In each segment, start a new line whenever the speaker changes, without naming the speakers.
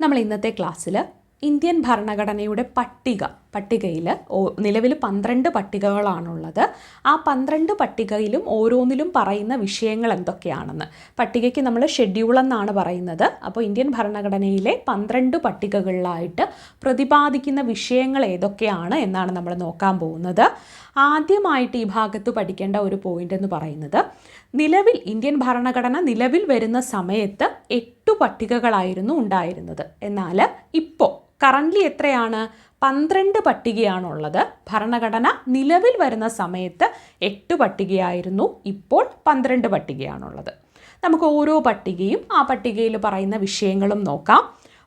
നമ്മൾ ഇന്നത്തെ ക്ലാസ്സിൽ ഇന്ത്യൻ ഭരണഘടനയുടെ പട്ടിക പട്ടികയിൽ നിലവിൽ പന്ത്രണ്ട് പട്ടികകളാണുള്ളത്. ആ പന്ത്രണ്ട് പട്ടികയിലും ഓരോന്നിലും പറയുന്ന വിഷയങ്ങൾ എന്തൊക്കെയാണെന്ന്. പട്ടികയ്ക്ക് നമ്മൾ ഷെഡ്യൂൾ എന്നാണ് പറയുന്നത്. അപ്പോൾ ഇന്ത്യൻ ഭരണഘടനയിലെ പന്ത്രണ്ട് പട്ടികകളിലായിട്ട് പ്രതിപാദിക്കുന്ന വിഷയങ്ങൾ ഏതൊക്കെയാണ് എന്നാണ് നമ്മൾ നോക്കാൻ പോകുന്നത്. ആദ്യമായിട്ട് ഈ ഭാഗത്ത് പഠിക്കേണ്ട ഒരു പോയിന്റ് എന്ന് പറയുന്നത് നിലവിൽ ഇന്ത്യൻ ഭരണഘടന നിലവിൽ വരുന്ന സമയത്ത് എട്ടു പട്ടികകളായിരുന്നു ഉണ്ടായിരുന്നത്. എന്നാൽ ഇപ്പോൾ കറന്റ്ലി എത്രയാണ്? പന്ത്രണ്ട് പട്ടികയാണുള്ളത്. ഭരണഘടന നിലവിൽ വരുന്ന സമയത്ത് എട്ട് പട്ടികയായിരുന്നു. ഇപ്പോൾ പന്ത്രണ്ട് പട്ടികയാണുള്ളത്. നമുക്ക് ഓരോ പട്ടികയും ആ പട്ടികയിൽ പറയുന്ന വിഷയങ്ങളും നോക്കാം.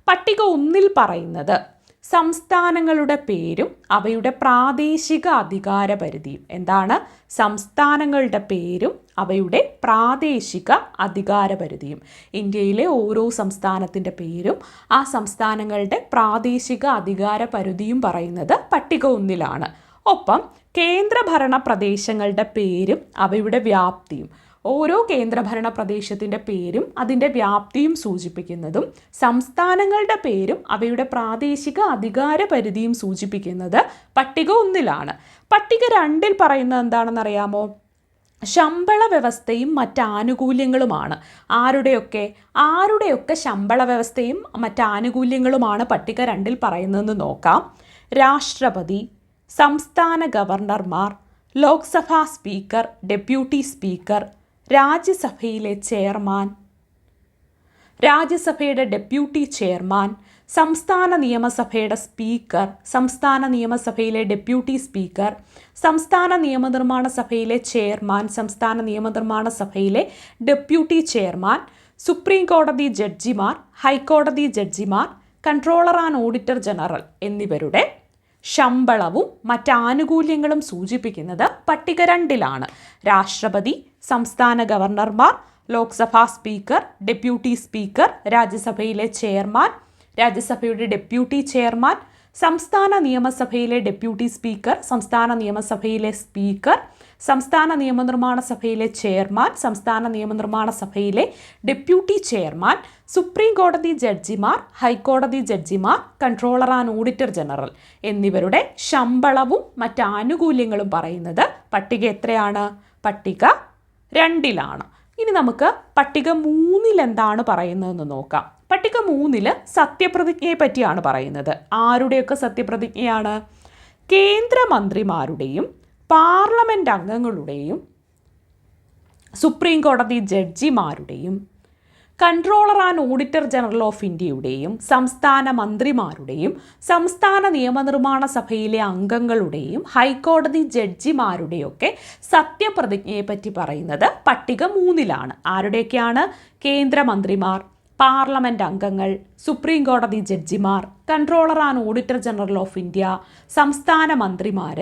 പട്ടിക ഒന്നിൽ പറയുന്നത് സംസ്ഥാനങ്ങളുടെ പേരും അവയുടെ പ്രാദേശിക അധികാര പരിധിയും എന്താണ്? സംസ്ഥാനങ്ങളുടെ പേരും അവയുടെ പ്രാദേശിക അധികാര പരിധിയും ഇന്ത്യയിലെ ഓരോ സംസ്ഥാനത്തിന്റെ പേരും ആ സംസ്ഥാനങ്ങളുടെ പ്രാദേശിക അധികാര പരിധിയും പറയുന്നത് പട്ടിക ഒന്നിലാണ്. ഒപ്പം കേന്ദ്രഭരണ പ്രദേശങ്ങളുടെ പേരും അവയുടെ വ്യാപ്തിയും. ഓരോ കേന്ദ്രഭരണ പ്രദേശത്തിന്റെ പേരും അതിന്റെ വ്യാപ്തിയും സൂചിപ്പിക്കുന്നതും സംസ്ഥാനങ്ങളുടെ പേരും അവയുടെ പ്രാദേശിക അധികാര പരിധിയും സൂചിപ്പിക്കുന്നത് പട്ടിക ഒന്നിലാണ്. പട്ടിക രണ്ടിൽ പറയുന്നത് എന്താണെന്നറിയാമോ? ശമ്പള വ്യവസ്ഥയും മറ്റ് ആനുകൂല്യങ്ങളുമാണ് ആരുടെയൊക്കെ ആരുടെയൊക്കെ ശമ്പള വ്യവസ്ഥയും മറ്റ് ആനുകൂല്യങ്ങളുമാണ് പട്ടിക രണ്ടിൽ പറയുന്നതെന്ന് നോക്കാം. രാഷ്ട്രപതി സംസ്ഥാന ഗവർണർമാർ ലോക്സഭാ സ്പീക്കർ ഡെപ്യൂട്ടി സ്പീക്കർ രാജ്യസഭയിലെ ചെയർമാൻ. രാജ്യസഭയുടെ ഡെപ്യൂട്ടി ചെയർമാൻ സംസ്ഥാന നിയമസഭയുടെ സ്പീക്കർ സംസ്ഥാന നിയമസഭയിലെ ഡെപ്യൂട്ടി സ്പീക്കർ സംസ്ഥാന നിയമനിർമ്മാണ സഭയിലെ ചെയർമാൻ സംസ്ഥാന നിയമനിർമ്മാണ സഭയിലെ ഡെപ്യൂട്ടി ചെയർമാൻ സുപ്രീം കോടതി ജഡ്ജിമാർ ഹൈക്കോടതി ജഡ്ജിമാർ കൺട്രോളർ ആൻഡ് ഓഡിറ്റർ ജനറൽ എന്നിവരുടെ ശമ്പളവും മറ്റ് ആനുകൂല്യങ്ങളും സൂചിപ്പിക്കുന്നത് പട്ടിക രണ്ടിലാണ്. രാഷ്ട്രപതി സംസ്ഥാന ഗവർണർമാർ ലോക്സഭാ സ്പീക്കർ ഡെപ്യൂട്ടി സ്പീക്കർ രാജ്യസഭയിലെ ചെയർമാൻ രാജ്യസഭയുടെ ഡെപ്യൂട്ടി ചെയർമാൻ സംസ്ഥാന നിയമസഭയിലെ ഡെപ്യൂട്ടി സ്പീക്കർ സംസ്ഥാന നിയമസഭയിലെ സ്പീക്കർ സംസ്ഥാന നിയമനിർമ്മാണ സഭയിലെ ചെയർമാൻ സംസ്ഥാന നിയമനിർമ്മാണ സഭയിലെ ഡെപ്യൂട്ടി ചെയർമാൻ സുപ്രീം കോടതി ജഡ്ജിമാർ ഹൈക്കോടതി ജഡ്ജിമാർ കൺട്രോളർ ആൻഡ് ഓഡിറ്റർ ജനറൽ എന്നിവരുടെ ശമ്പളവും മറ്റ് ആനുകൂല്യങ്ങളും പറയുന്നത് പട്ടിക എത്രയാണ്? പട്ടിക രണ്ടിലാണ്. ഇനി നമുക്ക് പട്ടിക മൂന്നിൽ എന്താണ് പറയുന്നതെന്ന് നോക്കാം. പട്ടിക മൂന്നിൽ സത്യപ്രതിജ്ഞയെ പറ്റിയാണ് പറയുന്നത്. ആരുടെയൊക്കെ സത്യപ്രതിജ്ഞയാണ്? കേന്ദ്രമന്ത്രിമാരുടെയും പാർലമെന്റ് അംഗങ്ങളുടെയും സുപ്രീം കോടതി ജഡ്ജിമാരുടെയും controller and auditor general of ഇന്ത്യയുടെയും സംസ്ഥാന മന്ത്രിമാരുടെയും സംസ്ഥാന നിയമനിർമ്മാണ സഭയിലെ അംഗങ്ങളുടെയും ഹൈക്കോടതി ജഡ്ജിമാരുടെയൊക്കെ സത്യപ്രതിജ്ഞയെപ്പറ്റി പറയുന്നത് പട്ടിക മൂന്നിലാണ്. ആരുടെയൊക്കെയാണ്? കേന്ദ്രമന്ത്രിമാർ. പാർലമെന്റ് അംഗങ്ങൾ സുപ്രീം കോടതി ജഡ്ജിമാർ controller and auditor general of India സംസ്ഥാന മന്ത്രിമാർ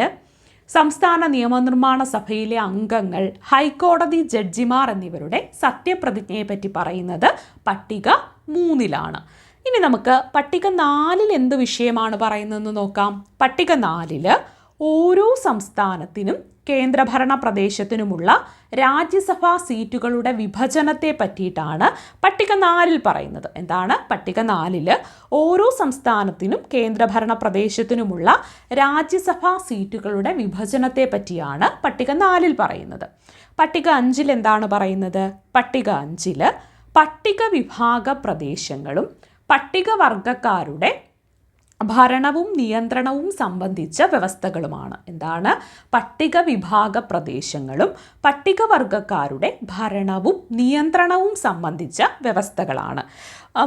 സംസ്ഥാന നിയമനിർമ്മാണ സഭയിലെ അംഗങ്ങൾ ഹൈക്കോടതി ജഡ്ജിമാർ എന്നിവരുടെ സത്യപ്രതിജ്ഞയെ പറ്റി പറയുന്നത് പട്ടിക മൂന്നിലാണ്. ഇനി നമുക്ക് പട്ടിക നാലിൽ എന്ത് വിഷയമാണ് പറയുന്നതെന്ന് നോക്കാം. പട്ടിക നാലിൽ ഓരോ സംസ്ഥാനത്തിനും കേന്ദ്രഭരണ പ്രദേശത്തിനുമുള്ള രാജ്യസഭാ സീറ്റുകളുടെ വിഭജനത്തെ പറ്റിയിട്ടാണ് പട്ടിക നാലിൽ പറയുന്നത്. എന്താണ്? പട്ടിക നാലിൽ ഓരോ സംസ്ഥാനത്തിനും കേന്ദ്രഭരണ പ്രദേശത്തിനുമുള്ള രാജ്യസഭാ സീറ്റുകളുടെ വിഭജനത്തെ പറ്റിയാണ് പട്ടിക നാലിൽ പറയുന്നത്. പട്ടിക അഞ്ചിൽ എന്താണ് പറയുന്നത്? പട്ടിക അഞ്ചിൽ പട്ടിക വിഭാഗ പ്രദേശങ്ങളും പട്ടികവർഗക്കാരുടെ ഭരണവും നിയന്ത്രണവും സംബന്ധിച്ച വ്യവസ്ഥകളുമാണ്. എന്താണ്? പട്ടിക വിഭാഗ പ്രദേശങ്ങളും പട്ടികവർഗക്കാരുടെ ഭരണവും നിയന്ത്രണവും സംബന്ധിച്ച വ്യവസ്ഥകളാണ്.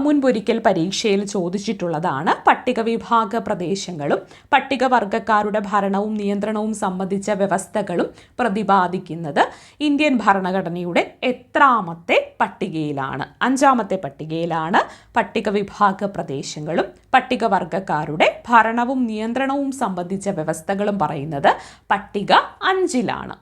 മുൻപൊരിക്കൽ പരീക്ഷയിൽ ചോദിച്ചിട്ടുള്ളതാണ് പട്ടിക വിഭാഗ പ്രദേശങ്ങളും പട്ടികവർഗക്കാരുടെ ഭരണവും നിയന്ത്രണവും സംബന്ധിച്ച വ്യവസ്ഥകളും പ്രതിപാദിക്കുന്നത് ഇന്ത്യൻ ഭരണഘടനയുടെ എത്രാമത്തെ പട്ടികയിലാണ്. അഞ്ചാമത്തെ പട്ടികയിലാണ് പട്ടിക വിഭാഗ പ്രദേശങ്ങളും പട്ടികവർഗക്കാരുടെ ഭരണവും നിയന്ത്രണവും സംബന്ധിച്ച വ്യവസ്ഥകളും പറയുന്നത് പട്ടിക അഞ്ചിലാണ്.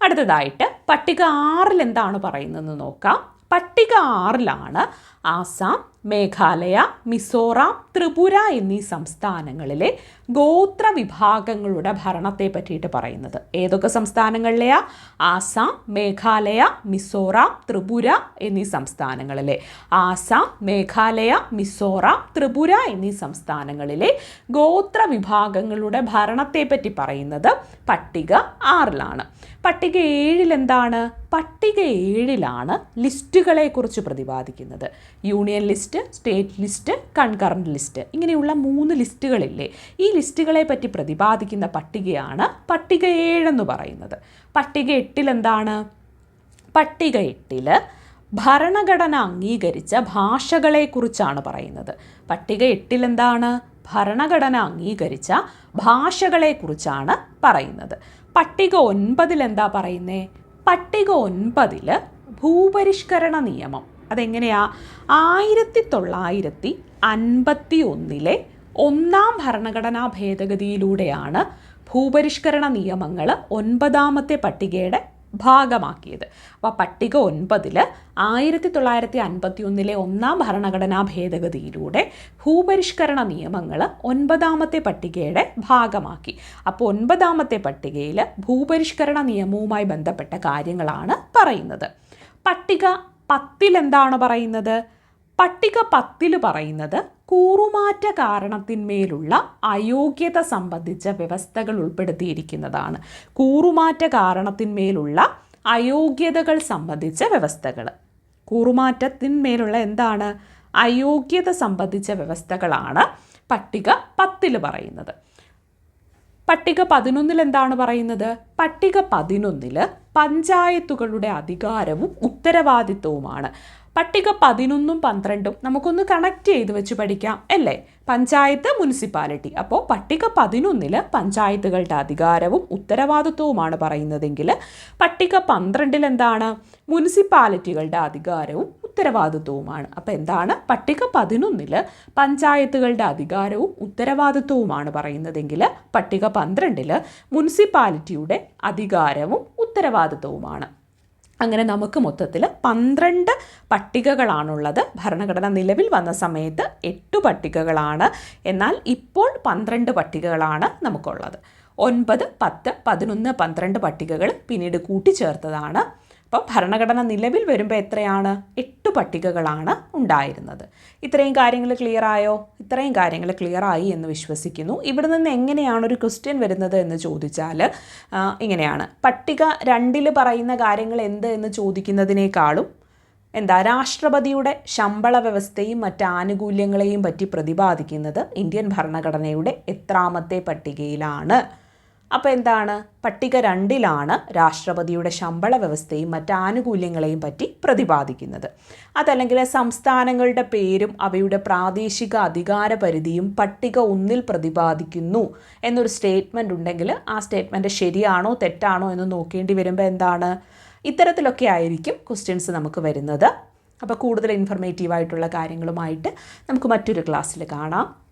അടുത്തതായിട്ട് പട്ടിക ആറിൽ എന്താണ് പറയുന്നതെന്ന് നോക്കാം. പട്ടിക ആറിലാണ് ആസാം മേഘാലയ മിസോറാം ത്രിപുര എന്നീ സംസ്ഥാനങ്ങളിലെ ഗോത്ര വിഭാഗങ്ങളുടെ ഭരണത്തെ പറ്റിയിട്ട് പറയുന്നത്. ഏതൊക്കെ സംസ്ഥാനങ്ങളിലെയാ? ആസാം മേഘാലയ മിസോറാം ത്രിപുര എന്നീ സംസ്ഥാനങ്ങളിലെ. ആസാം മേഘാലയ മിസോറാം ത്രിപുര എന്നീ സംസ്ഥാനങ്ങളിലെ ഗോത്ര വിഭാഗങ്ങളുടെ ഭരണത്തെ പറ്റി പറയുന്നത് പട്ടിക ആറിലാണ്. പട്ടിക ഏഴിൽ എന്താണ് പട്ടിക ഏഴിലാണ് ലിസ്റ്റുകളെ കുറിച്ച് പ്രതിപാദിക്കുന്നത്. Union list state list concurrent list ഇങ്ങനെയുള്ള മൂന്ന് ലിസ്റ്റുകളില്ലേ? ഈ ലിസ്റ്റുകളെ പറ്റി പ്രതിപാദിക്കുന്ന പട്ടികയാണ് പട്ടിക ഏഴെന്ന് പറയുന്നത്. പട്ടിക എട്ടിൽ എന്താണ്? പട്ടിക എട്ടിൽ ഭരണഘടന അംഗീകരിച്ച ഭാഷകളെക്കുറിച്ചാണ് പറയുന്നത്. പട്ടിക എട്ടിൽ എന്താണ്? ഭരണഘടന അംഗീകരിച്ച ഭാഷകളെക്കുറിച്ചാണ് പറയുന്നത്. പട്ടിക ഒൻപതിൽ എന്താ പറയുന്നേ? പട്ടിക ഒൻപതിൽ ഭൂപരിഷ്കരണ നിയമം അതെങ്ങനെയാ? ആയിരത്തി തൊള്ളായിരത്തി അൻപത്തി ഒന്നിലെ ഒന്നാം ഭരണഘടനാ ഭേദഗതിയിലൂടെയാണ് ഭൂപരിഷ്കരണ നിയമങ്ങൾ ഒൻപതാമത്തെ പട്ടികയുടെ ഭാഗമാക്കിയത്. അപ്പോൾ പട്ടിക ഒൻപതിൽ ആയിരത്തി തൊള്ളായിരത്തി അൻപത്തി ഒന്നിലെ ഒന്നാം ഭരണഘടനാ ഭേദഗതിയിലൂടെ ഭൂപരിഷ്കരണ നിയമങ്ങൾ ഒൻപതാമത്തെ പട്ടികയുടെ ഭാഗമാക്കി. അപ്പോൾ ഒൻപതാമത്തെ പട്ടികയിൽ ഭൂപരിഷ്കരണ നിയമവുമായി ബന്ധപ്പെട്ട കാര്യങ്ങളാണ് പറയുന്നത്. പട്ടിക പത്തിൽ എന്താണ് പറയുന്നത്? പട്ടിക പത്തിൽ പറയുന്നത് കൂറുമാറ്റ കാരണത്തിന്മേലുള്ള അയോഗ്യത സംബന്ധിച്ച വ്യവസ്ഥകൾ ഉൾപ്പെടുത്തിയിരിക്കുന്നതാണ്. കൂറുമാറ്റ കാരണത്തിന്മേലുള്ള അയോഗ്യതകൾ സംബന്ധിച്ച വ്യവസ്ഥകൾ. കൂറുമാറ്റത്തിന്മേലുള്ള എന്താണ്? അയോഗ്യത സംബന്ധിച്ച വ്യവസ്ഥകളാണ് പട്ടിക പത്തിൽ പറയുന്നത്. പട്ടിക പതിനൊന്നിൽ എന്താണ് പറയുന്നത്? പട്ടിക പതിനൊന്നിൽ പഞ്ചായത്തുകളുടെ അധികാരവും ഉത്തരവാദിത്വവുമാണ്. പട്ടിക പതിനൊന്നും പന്ത്രണ്ടും നമുക്കൊന്ന് കണക്ട് ചെയ്ത് വെച്ച് പഠിക്കാം അല്ലേ? പഞ്ചായത്ത് മുനിസിപ്പാലിറ്റി. അപ്പോൾ പട്ടിക പതിനൊന്നിൽ പഞ്ചായത്തുകളുടെ അധികാരവും ഉത്തരവാദിത്വവുമാണ് പറയുന്നതെങ്കിൽ പട്ടിക പന്ത്രണ്ടിൽ എന്താണ് മുനിസിപ്പാലിറ്റികളുടെ അധികാരവും ഉത്തരവാദിത്വവുമാണ്. അപ്പോൾ എന്താണ്? പട്ടിക പതിനൊന്നിൽ പഞ്ചായത്തുകളുടെ അധികാരവും ഉത്തരവാദിത്വവുമാണ് പറയുന്നതെങ്കിൽ പട്ടിക പന്ത്രണ്ടിൽ മുനിസിപ്പാലിറ്റിയുടെ അധികാരവും ഉത്തരവാദിത്വവുമാണ്. അങ്ങനെ നമുക്ക് മൊത്തത്തിൽ പന്ത്രണ്ട് പട്ടികകളാണുള്ളത്. ഭരണഘടന നിലവിൽ വന്ന സമയത്ത് എട്ട് പട്ടികകളാണ്. എന്നാൽ ഇപ്പോൾ പന്ത്രണ്ട് പട്ടികകളാണ് നമുക്കുള്ളത്. ഒൻപത് പത്ത് പതിനൊന്ന് പന്ത്രണ്ട് പട്ടികകൾ പിന്നീട് കൂട്ടിച്ചേർത്തതാണ്. അപ്പം ഭരണഘടന നിലവിൽ വരുമ്പോൾ എത്രയാണ്? എട്ട് പട്ടികകളാണ് ഉണ്ടായിരുന്നത്. ഇത്രയും കാര്യങ്ങൾ ക്ലിയർ ആയോ? ഇത്രയും കാര്യങ്ങൾ ക്ലിയർ ആയി എന്ന് വിശ്വസിക്കുന്നു. ഇവിടെ നിന്ന് എങ്ങനെയാണ് ഒരു ക്വസ്റ്റ്യൻ വരുന്നത് എന്ന് ചോദിച്ചാൽ ഇങ്ങനെയാണ്. പട്ടിക രണ്ടിൽ പറയുന്ന കാര്യങ്ങൾ എന്ത് എന്ന് ചോദിക്കുന്നതിനേക്കാളും എന്താ രാഷ്ട്രപതിയുടെ ശമ്പള വ്യവസ്ഥയും മറ്റ് ആനുകൂല്യങ്ങളെയും പറ്റി പ്രതിപാദിക്കുന്നത് ഇന്ത്യൻ ഭരണഘടനയുടെ എത്രാമത്തെ പട്ടികയിലാണ്. അപ്പോൾ എന്താണ്? പട്ടിക രണ്ടിലാണ് രാഷ്ട്രപതിയുടെ ശമ്പള വ്യവസ്ഥയും മറ്റ് ആനുകൂല്യങ്ങളെയും പറ്റി പ്രതിപാദിക്കുന്നത്. അതല്ലെങ്കിൽ സംസ്ഥാനങ്ങളുടെ പേരും അവയുടെ പ്രാദേശിക അധികാര പരിധിയും പട്ടിക ഒന്നിൽ പ്രതിപാദിക്കുന്നു എന്നൊരു സ്റ്റേറ്റ്മെന്റ് ഉണ്ടെങ്കിൽ ആ സ്റ്റേറ്റ്മെന്റ് ശരിയാണോ തെറ്റാണോ എന്ന് നോക്കേണ്ടി വരുമ്പോൾ എന്താണ്? ഇത്തരത്തിലൊക്കെ ആയിരിക്കും ക്വസ്റ്റ്യൻസ് നമുക്ക് വരുന്നത്. അപ്പോൾ കൂടുതൽ ഇൻഫർമേറ്റീവായിട്ടുള്ള കാര്യങ്ങളുമായിട്ട് നമുക്ക് മറ്റൊരു ക്ലാസ്സിൽ കാണാം.